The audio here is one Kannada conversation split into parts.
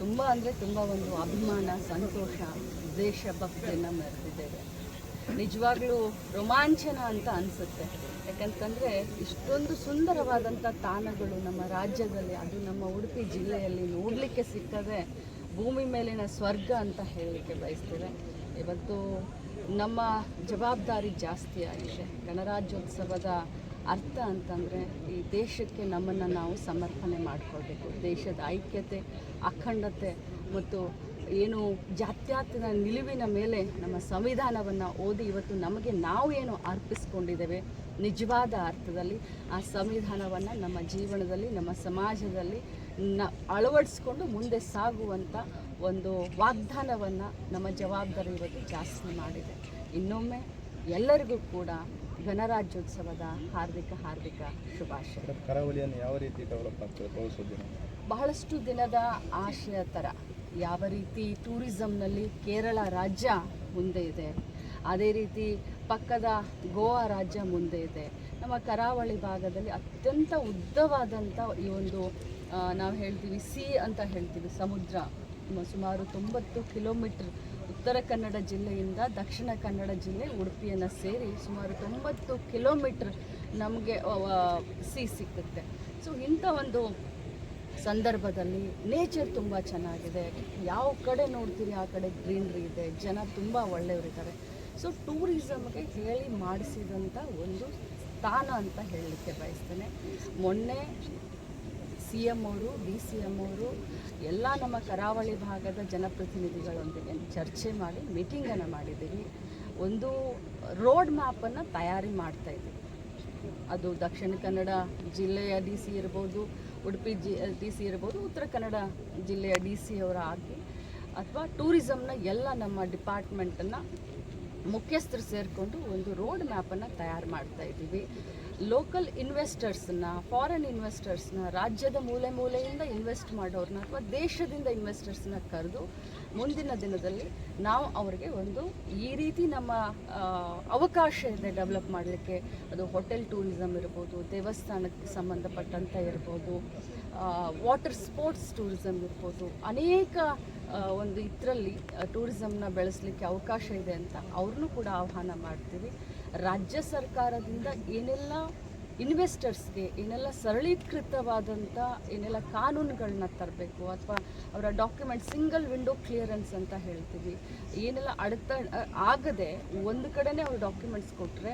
ತುಂಬ ಅಂದರೆ ತುಂಬ ಒಂದು ಅಭಿಮಾನ, ಸಂತೋಷ ದೇಶಭಕ್ತಿಯನ್ನು ಮರೆತಿದ್ದೇವೆ ನಿಜವಾಗ್ಲೂ ರೋಮಾಂಚನ ಅಂತ ಅನಿಸುತ್ತೆ. ಯಾಕಂತಂದರೆ ಇಷ್ಟೊಂದು ಸುಂದರವಾದಂಥ ತಾಣಗಳು ನಮ್ಮ ರಾಜ್ಯದಲ್ಲಿ, ಅದು ನಮ್ಮ ಉಡುಪಿ ಜಿಲ್ಲೆಯಲ್ಲಿ ನೋಡಲಿಕ್ಕೆ ಸಿಕ್ಕದೆ ಭೂಮಿ ಮೇಲಿನ ಸ್ವರ್ಗ ಅಂತ ಹೇಳಲಿಕ್ಕೆ ಬಯಸ್ತೇವೆ. ಇವತ್ತು ನಮ್ಮ ಜವಾಬ್ದಾರಿ ಜಾಸ್ತಿ ಆಗಿದೆ. ಗಣರಾಜ್ಯೋತ್ಸವದ ಅರ್ಥ ಅಂತಂದರೆ ಈ ದೇಶಕ್ಕೆ ನಮ್ಮನ್ನು ನಾವು ಸಮರ್ಪಣೆ ಮಾಡಿಕೊಳ್ಬೇಕು. ದೇಶದ ಐಕ್ಯತೆ, ಅಖಂಡತೆ ಮತ್ತು ಏನು ಜಾತ್ಯಾತೀತ ನಿಲುವಿನ ಮೇಲೆ ನಮ್ಮ ಸಂವಿಧಾನವನ್ನು ಓದಿ ಇವತ್ತು ನಮಗೆ ನಾವು ಏನು ಅರ್ಪಿಸ್ಕೊಂಡಿದ್ದೇವೆ ನಿಜವಾದ ಅರ್ಥದಲ್ಲಿ ಆ ಸಂವಿಧಾನವನ್ನು ನಮ್ಮ ಜೀವನದಲ್ಲಿ, ನಮ್ಮ ಸಮಾಜದಲ್ಲಿ ನ ಅಳವಡಿಸ್ಕೊಂಡು ಮುಂದೆ ಸಾಗುವಂಥ ಒಂದು ವಾಗ್ದಾನವನ್ನು ನಮ್ಮ ಜವಾಬ್ದಾರಿ ಇವತ್ತು ಜಾಸ್ತಿ ಮಾಡಿದೆ. ಇನ್ನೊಮ್ಮೆ ಎಲ್ಲರಿಗೂ ಕೂಡ ಗಣರಾಜ್ಯೋತ್ಸವದ ಹಾರ್ದಿಕ ಹಾರ್ದಿಕ ಶುಭಾಶಯ. ಕರಾವಳಿಯನ್ನು ಯಾವ ರೀತಿ ಡೆವಲಪ್ ಆಗ್ತದೆ ಪ್ರವಾಸೋದ್ಯಮ ಬಹಳಷ್ಟು ದಿನದ ಆಶಯ ಥರ ಯಾವ ರೀತಿ ಟೂರಿಸಮ್ನಲ್ಲಿ ಕೇರಳ ರಾಜ್ಯ ಮುಂದೆ ಇದೆ ಅದೇ ರೀತಿ ಪಕ್ಕದ ಗೋವಾ ರಾಜ್ಯ ಮುಂದೆ ಇದೆ. ನಮ್ಮ ಕರಾವಳಿ ಭಾಗದಲ್ಲಿ ಅತ್ಯಂತ ಉದ್ದವಾದಂಥ ಈ ಒಂದು ನಾವು ಹೇಳ್ತೀವಿ ಸಿ ಅಂತ ಹೇಳ್ತೀವಿ ಸಮುದ್ರ. ಸುಮಾರು ತೊಂಬತ್ತು ಕಿಲೋಮೀಟ್ರ್ ಉತ್ತರ ಕನ್ನಡ ಜಿಲ್ಲೆಯಿಂದ ದಕ್ಷಿಣ ಕನ್ನಡ ಜಿಲ್ಲೆ ಉಡುಪಿಯನ್ನು ಸೇರಿ ಸುಮಾರು ತೊಂಬತ್ತು ಕಿಲೋಮೀಟ್ರ್ ನಮಗೆ ಸಿ ಸಿಕ್ಕುತ್ತೆ. ಸೊ ಇಂಥ ಒಂದು ಸಂದರ್ಭದಲ್ಲಿ ನೇಚರ್ ತುಂಬ ಚೆನ್ನಾಗಿದೆ. ಯಾವ ಕಡೆ ನೋಡ್ತೀರಿ, ಆ ಕಡೆ ಗ್ರೀನ್ರಿ ಇದೆ, ಜನ ತುಂಬ ಒಳ್ಳೆಯವರಿದ್ದಾರೆ. ಸೊ ಟೂರಿಸಮ್ಗೆ ಹೇಳಿ ಮಾಡಿಸಿದಂಥ ಒಂದು ಸ್ಥಾನ ಅಂತ ಹೇಳಲಿಕ್ಕೆ ಬಯಸ್ತೇನೆ. ಮೊನ್ನೆ ಸಿ ಎಂ ಅವರು ಡಿ ಸಿ ಎಂ ಅವರು, ಎಲ್ಲ ನಮ್ಮ ಕರಾವಳಿ ಭಾಗದ ಜನಪ್ರತಿನಿಧಿಗಳೊಂದಿಗೆ ಚರ್ಚೆ ಮಾಡಿ ಮೀಟಿಂಗನ್ನು ಮಾಡಿದ್ದೀವಿ. ಒಂದು ರೋಡ್ ಮ್ಯಾಪನ್ನು ತಯಾರಿ ಮಾಡ್ತಾ ಇದ್ದೀವಿ. ಅದು ದಕ್ಷಿಣ ಕನ್ನಡ ಜಿಲ್ಲೆಯ ಡಿ ಸಿ ಇರ್ಬೋದು, ಉಡುಪಿ ಜಿ, ಡಿ ಸಿ ಇರ್ಬೋದು, ಉತ್ತರ ಕನ್ನಡ ಜಿಲ್ಲೆಯ ಡಿ ಸಿ ಅವರಾಗಿ ಅಥವಾ ಟೂರಿಸಮ್ನ ಎಲ್ಲ ನಮ್ಮ ಡಿಪಾರ್ಟ್ಮೆಂಟನ್ನು ಮುಖ್ಯಸ್ಥರು ಸೇರಿಕೊಂಡು ಒಂದು ರೋಡ್ ಮ್ಯಾಪನ್ನು ತಯಾರು ಮಾಡ್ತಾ ಇದ್ದೀವಿ. ಲೋಕಲ್ ಇನ್ವೆಸ್ಟರ್ಸ್ನ ಫಾರಿನ್ ಇನ್ವೆಸ್ಟರ್ಸ್ನ ರಾಜ್ಯದ ಮೂಲೆ ಮೂಲೆಯಿಂದ ಇನ್ವೆಸ್ಟ್ ಮಾಡೋರನ್ನ ಅಥವಾ ದೇಶದಿಂದ ಇನ್ವೆಸ್ಟರ್ಸ್ನ ಕರೆದು ಮುಂದಿನ ದಿನದಲ್ಲಿ ನಾವು ಅವರಿಗೆ ಒಂದು ಈ ರೀತಿ ನಮ್ಮ ಅವಕಾಶ ಇದೆ ಡೆವಲಪ್ ಮಾಡಲಿಕ್ಕೆ. ಅದು ಹೋಟೆಲ್ ಟೂರಿಸಮ್ ಇರ್ಬೋದು, ದೇವಸ್ಥಾನಕ್ಕೆ ಸಂಬಂಧಪಟ್ಟಂಥ ಇರ್ಬೋದು ವಾಟರ್ ಸ್ಪೋರ್ಟ್ಸ್ ಟೂರಿಸಮ್ ಇರ್ಬೋದು, ಅನೇಕ ಒಂದು ಇದರಲ್ಲಿ ಟೂರಿಸಮ್ನ ಬೆಳೆಸಲಿಕ್ಕೆ ಅವಕಾಶ ಇದೆ ಅಂತ ಅವ್ರನ್ನೂ ಕೂಡ ಆಹ್ವಾನ ಮಾಡ್ತೀವಿ. ರಾಜ್ಯ ಸರ್ಕಾರದಿಂದ ಏನೆಲ್ಲ ಇನ್ವೆಸ್ಟರ್ಸ್ಗೆ ಏನೆಲ್ಲ ಸರಳೀಕೃತವಾದಂಥ ಏನೆಲ್ಲ ಕಾನೂನುಗಳನ್ನ ತರಬೇಕು ಅಥವಾ ಅವರ ಡಾಕ್ಯುಮೆಂಟ್ ಸಿಂಗಲ್ ವಿಂಡೋ ಕ್ಲಿಯರೆನ್ಸ್ ಅಂತ ಹೇಳ್ತೀವಿ. ಏನೆಲ್ಲ ಅಡೆತ ಆಗದೆ ಒಂದು ಕಡೆನೇ ಅವ್ರು ಡಾಕ್ಯುಮೆಂಟ್ಸ್ ಕೊಟ್ಟರೆ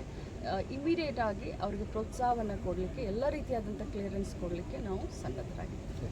ಇಮಿಡಿಯೇಟ್ ಆಗಿ ಅವ್ರಿಗೆ ಪ್ರೋತ್ಸಾಹವನ್ನು ಕೊಡಲಿಕ್ಕೆ, ಎಲ್ಲ ರೀತಿಯಾದಂಥ ಕ್ಲಿಯರೆನ್ಸ್ ಕೊಡಲಿಕ್ಕೆ ನಾವು ಸನ್ನದ್ಧರಾಗಿದ್ದೀವಿ.